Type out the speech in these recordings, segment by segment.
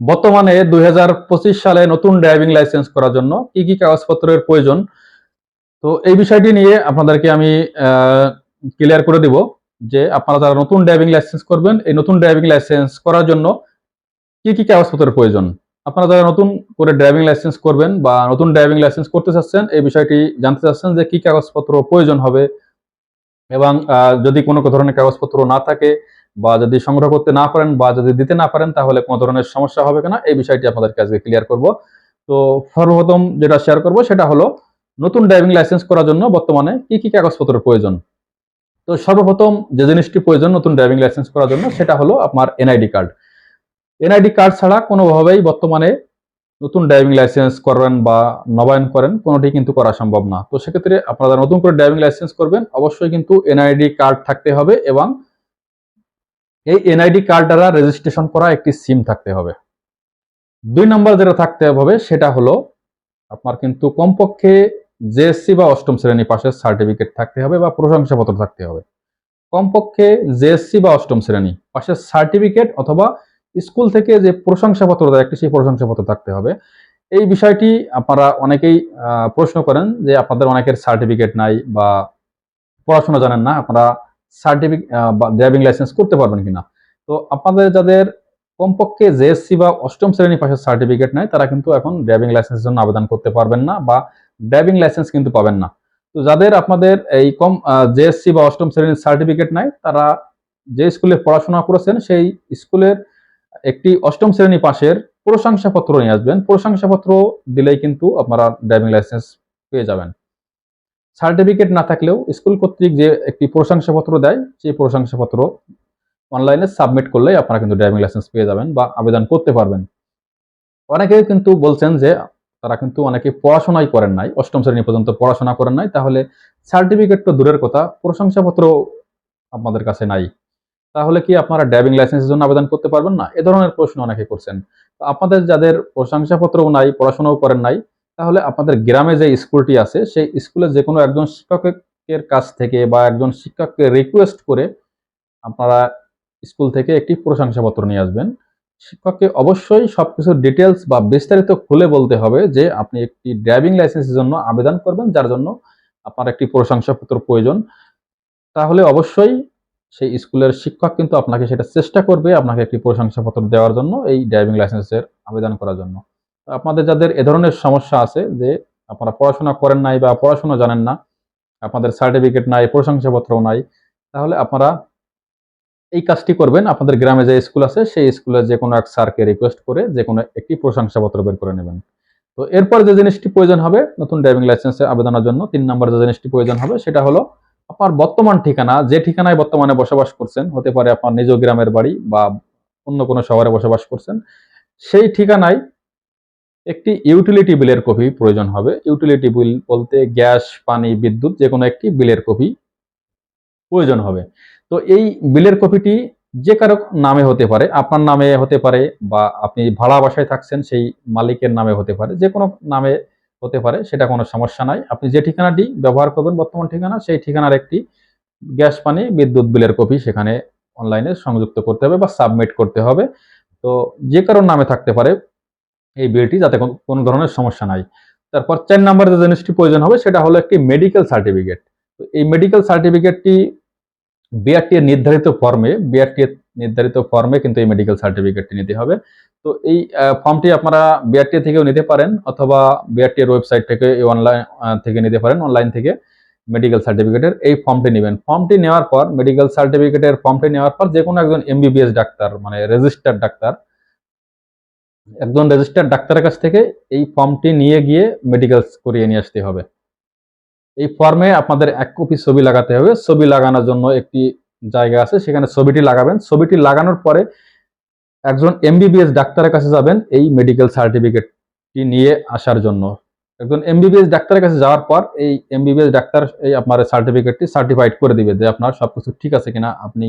বর্তমানে দুই হাজার পঁচিশ সালে নতুন ড্রাইভিং লাইসেন্স করার জন্য কি কি কাগজপত্রের প্রয়োজন? তো এই বিষয়টি নিয়ে আপনাদেরকে আমি ক্লিয়ার করে দিব যে আপনারা যারা নতুন ড্রাইভিং লাইসেন্স করবেন, এই নতুন ড্রাইভিং লাইসেন্স করার জন্য কি কি কাগজপত্রের প্রয়োজন? আপনারা যারা নতুন করে ড্রাইভিং লাইসেন্স করবেন বা নতুন ড্রাইভিং লাইসেন্স করতে চাচ্ছেন, এই বিষয়টি জানতে চাচ্ছেন যে কি কাগজপত্র প্রয়োজন হবে এবং যদি কোনো ধরনের কাগজপত্র না থাকে বা যদি সংগ্রহ করতে না পারেন বা যদি দিতে না পারেন, তাহলে কোনো ধরনের সমস্যা হবে কিনা? এই বিষয়টি আপনাদেরকে আজকে ক্লিয়ার করব। তো সর্বপ্রথম যেটা শেয়ার করব, সেটা হলো নতুন ড্রাইভিং লাইসেন্স করার জন্য বর্তমানে কি কি কাগজপত্রের প্রয়োজন? তো সর্বপ্রথম যে জিনিসটি প্রয়োজন নতুন ড্রাইভিং লাইসেন্স করার জন্য, সেটা হলো আপনার এনআইডি কার্ড এনআইডি কার্ড ছাড়া কোনোভাবেই বর্তমানে নতুন ড্রাইভিং লাইসেন্স করেন বা নবায়ন করেন, কোনোটি কিন্তু করা সম্ভব না। তো সেক্ষেত্রে আপনারা নতুন করে ড্রাইভিং লাইসেন্স করবেন, অবশ্যই কিন্তু এনআইডি কার্ড থাকতে হবে এবং এই এনআইডি কার্ড দ্বারা রেজিস্ট্রেশন করা একটি সিম থাকতে হবে। দুই নম্বর যেটা থাকতে হবে, সেটা হলো আপনার কিন্তু কমপক্ষে জেএসসি বা অষ্টম শ্রেণি পাশের সার্টিফিকেট থাকতে হবে বা প্রশংসাপত্র থাকতে হবে। কমপক্ষে জেএসসি বা অষ্টম শ্রেণি পাশের সার্টিফিকেট অথবা স্কুল থেকে যে প্রশংসাপত্র দেয়, একটি সেই প্রশংসাপত্র থাকতে হবে। এই বিষয়টি আপনারা অনেকেই প্রশ্ন করেন যে আপনাদের অনেকের সার্টিফিকেট নাই বা পড়াশোনা জানেন না, আপনারা সার্টিফিকেট বা ড্রাইভিং লাইসেন্স করতে পারবেন কিনা। তো আপনাদের যাদের কমপক্ষে জেএসসি বা অষ্টম শ্রেণি পাশের সার্টিফিকেট নাই, তারা কিন্তু এখন ড্রাইভিং লাইসেন্সের জন্য আবেদন করতে পারবেন না বা ড্রাইভিং লাইসেন্স কিন্তু পাবেন না। তো যাদের আপনাদের এই কম জেএসসি বা অষ্টম শ্রেণির সার্টিফিকেট নাই, তারা যে স্কুলে পড়াশোনা করেছেন, সেই স্কুলের একটি অষ্টম শ্রেণি পাশের প্রশংসাপত্র নিয়ে আসবেন। প্রশংসাপত্র দিলেই কিন্তু আপনারা ড্রাইভিং লাইসেন্স পেয়ে যাবেন। সার্টিফিকেট না থাকলেও স্কুল কর্তৃক যে একটি প্রশংসাপত্র দেয়, সেই প্রশংসাপত্র অনলাইনে সাবমিট করলেই আপনারা কিন্তু ড্রাইভিং লাইসেন্স পেয়ে যাবেন বা আবেদন করতে পারবেন। অনেকে কিন্তু বলছেন যে তারা কিন্তু অনেকে পড়াশোনাই করেন নাই, অষ্টম শ্রেণি পর্যন্ত পড়াশোনা করেন নাই, তাহলে সার্টিফিকেট তো দূরের কথা, প্রশংসাপত্র আপনাদের কাছে নাই। তাহলে কি আপনারা ড্রাইভিং লাইসেন্সের জন্য আবেদন করতে পারবেন না? এ ধরনের প্রশ্ন অনেকে করছেন। আপনাদের যাদের প্রশংসাপত্রও নাই, পড়াশোনাও করেন নাই তাহলে আপনাদের গ্রামে যে স্কুলটি আছে, সেই স্কুলে যে কোনো একজন শিক্ষকের কাছ থেকে বা একজন শিক্ষককে রিকোয়েস্ট করে আপনারা স্কুল থেকে একটি প্রশংসাপত্র নিয়ে আসবেন। শিক্ষককে অবশ্যই সবকিছু ডিটেলস বা বিস্তারিত খুলে বলতে হবে যে আপনি একটি ড্রাইভিং লাইসেন্সের জন্য আবেদন করবেন, যার জন্য আপনার একটি প্রশংসাপত্র প্রয়োজন। তাহলে অবশ্যই সেই স্কুলের শিক্ষক কিন্তু আপনাকে সেটা চেষ্টা করবে আপনাকে একটি প্রশংসাপত্র দেওয়ার জন্য এই ড্রাইভিং লাইসেন্সের আবেদন করার জন্য। আপনাদের যাদের এ ধরনের সমস্যা আছে যে আপনারা পড়াশোনা করেন নাই বা পড়াশোনা জানেন না, আপনাদের সার্টিফিকেট নাই, প্রশংসাপত্রও নাই, তাহলে আপনারা এই কাজটি করবেন। আপনাদের গ্রামে যে স্কুল আছে, সেই স্কুলের যে কোনো এক স্যারকে রিকোয়েস্ট করে যে কোনো একটি প্রশংসাপত্র বের করে নেবেন। তো এরপর যে জিনিসটি প্রয়োজন হবে, নতুন ড্রাইভিং লাইসেন্সের আবেদনের জন্য তিন নম্বর যে জিনিসটি প্রয়োজন হবে, সেটা হলো আপনার বর্তমান ঠিকানা। যে ঠিকানায় বর্তমানে বসবাস করছেন, হতে পারে আপনার নিজ গ্রামের বাড়ি বা অন্য কোনো শহরে বসবাস করছেন, সেই ঠিকানায় একটি ইউটিলিটি বিলের কপি প্রয়োজন হবে। ইউটিলিটি বিল বলতে গ্যাস পানি, বিদ্যুৎ যে কোনো একটি বিলের কপি প্রয়োজন হবে। তো এই বিলের কপিটি যে কারও নামে হতে পারে, আপনার নামে হতে পারে বা আপনি ভাড়া বাসায় থাকছেন সেই মালিকের নামে হতে পারে যে কোনো নামে হতে পারে, সেটা কোনো সমস্যা নাই। আপনি যে ঠিকানাটি ব্যবহার করবেন বর্তমান ঠিকানা, সেই ঠিকানার একটি গ্যাস পানি, বিদ্যুৎ বিলের কপি সেখানে অনলাইনে সংযুক্ত করতে হবে বা সাবমিট করতে হবে। তো যে কারোর নামে থাকতে পারে এই বিলটি যাতে কোনো- কোনো ধরনের সমস্যা নাই। তারপর চার নম্বর যে জিনিসটি প্রয়োজন হবে, সেটা হলো একটি মেডিকেল সার্টিফিকেট তো এই মেডিকেল সার্টিফিকেটটি বিআরটি এর নির্ধারিত ফর্মে বিআরটি এর নির্ধারিত ফর্মে কিন্তু এই মেডিকেল সার্টিফিকেটটি নিতে হবে। তো এই ফর্মটি আপনারা বিআরটি থেকেও নিতে পারেন, অথবা বিআরটি এর ওয়েবসাইট থেকে এই অনলাইন থেকে নিতে পারেন অনলাইন থেকে মেডিকেল সার্টিফিকেটের এই ফর্মটি নেবেন। ফর্মটি নেওয়ার পর মেডিকেল সার্টিফিকেটের ফর্মটি নেওয়ার পর যে কোনো একজন এমবিবিএস ডাক্তার মানে রেজিস্টার্ড ডাক্তার একজন রেজিস্টার্ড ডাক্তারের কাছ থেকে এই ফর্মটি নিয়ে গিয়ে মেডিকেল করিয়ে নিয়ে আসতে হবে। এই ফর্মে আপনাদের এক কপি ছবি লাগাতে হবে। ছবি লাগানোর জন্য একটি জায়গা আছে, সেখানে ছবিটি লাগাবেন। ছবিটি লাগানোর পরে একজন এমবিবিএস ডাক্তারের কাছে যাবেন এই মেডিকেল সার্টিফিকেটটি নিয়ে আসার জন্য। একজন এমবিবিএস ডাক্তারের কাছে যাওয়ার পর এই এমবিবিএস ডাক্তার এই আপনার সার্টিফিকেটটি সার্টিফাইড করে দিবে যে আপনার সবকিছু ঠিক আছে কিনা, আপনি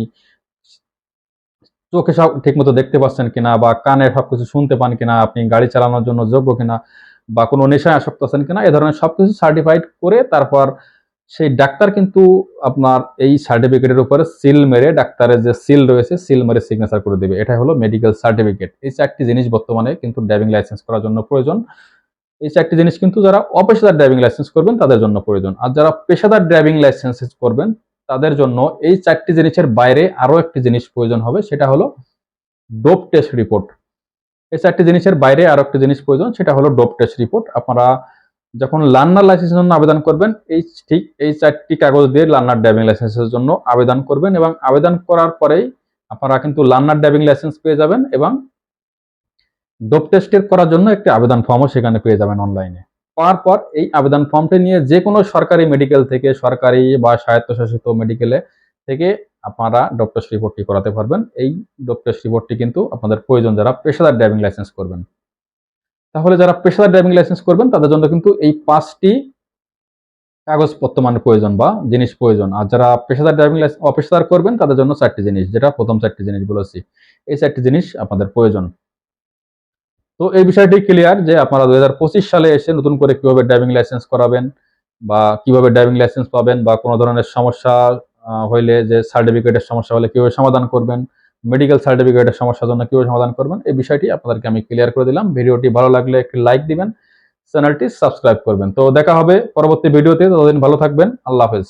চোখে সব ঠিকমতো দেখতে পাচ্ছেন কিনা বা কানে সবকিছু শুনতে পান কিনা, আপনি গাড়ি চালানোর জন্য যোগ্য কিনা বা কোনো নেশায় আসক্ত আছেন কিনা, এ ধরনের সবকিছু সার্টিফাইড করে তারপর সেই ডাক্তার কিন্তু আপনার এই সার্টিফিকেটের উপরে সিল মেরে ডাক্তারের যে সিল রয়েছে সিল মেরে সিগনেচার করে দেবে। এটা হলো মেডিকেল সার্টিফিকেট এই চারটি জিনিস বর্তমানে কিন্তু ড্রাইভিং লাইসেন্স করার জন্য প্রয়োজন। এই চারটি জিনিস কিন্তু যারা অপেশাদার ড্রাইভিং লাইসেন্স করবেন, তাদের জন্য প্রয়োজন। আর যারা পেশাদার ড্রাইভিং লাইসেন্স করবেন তাদের জন্য এই চারটি জিনিসের বাইরে আরও একটি জিনিস প্রয়োজন হবে, সেটা হলো ডোপ টেস্ট রিপোর্ট। এই চারটি জিনিসের বাইরে আরও একটি জিনিস প্রয়োজন, সেটা হলো ডোপ টেস্ট রিপোর্ট। আপনারা যখন লার্নার লাইসেন্সের জন্য আবেদন করবেন, এই ঠিক এই চারটি কাগজ দিয়ে লার্নার ড্রাইভিং লাইসেন্সের জন্য আবেদন করবেন এবং আবেদন করার পরেই আপনারা কিন্তু লার্নার ড্রাইভিং লাইসেন্স পেয়ে যাবেন এবং ডোপ টেস্টের করার জন্য একটি আবেদন ফর্মও সেখানে পেয়ে যাবেন অনলাইনে। পাওয়ার পর এই আবেদন ফর্মটি নিয়ে যে কোনো সরকারি মেডিকেল থেকে, সরকারি বা স্বায়ত্তশাসিত মেডিকেলে থেকে আপনারা টেস্ট রিপোর্টটি করাতে পারবেন। এই টেস্ট রিপোর্টটি কিন্তু আপনাদের প্রয়োজন যারা পেশাদার ড্রাইভিং লাইসেন্স করবেন। তাহলে যারা পেশাদার ড্রাইভিং লাইসেন্স করবেন, তাদের জন্য কিন্তু এই পাঁচটি কাগজপত্র বর্তমানে প্রয়োজন বা জিনিস প্রয়োজন। আর যারা পেশাদার ড্রাইভিং লাইসেন্স অপেশাদার করবেন, তাদের জন্য চারটি জিনিস, যেটা প্রথম চারটি জিনিস বলেছি এই চারটি জিনিস আপনাদের প্রয়োজন। তো এই বিষয়টি ক্লিয়ার যে আপনারা দু হাজার পঁচিশ সালে এসে নতুন করে কীভাবে ড্রাইভিং লাইসেন্স করাবেন বা কীভাবে ড্রাইভিং লাইসেন্স পাবেন বা কোনো ধরনের সমস্যা হইলে যে সার্টিফিকেটের সমস্যা হলে কীভাবে সমাধান করবেন মেডিকেল সার্টিফিকেটের সমস্যার জন্য কীভাবে সমাধান করবেন, এই বিষয়টি আপনাদেরকে আমি ক্লিয়ার করে দিলাম। ভিডিওটি ভালো লাগলে একটি লাইক দিবেন চ্যানেলটি সাবস্ক্রাইব করবেন। তো দেখা হবে পরবর্তী ভিডিওতে, ততদিন ভালো থাকবেন, আল্লাহ হাফেজ।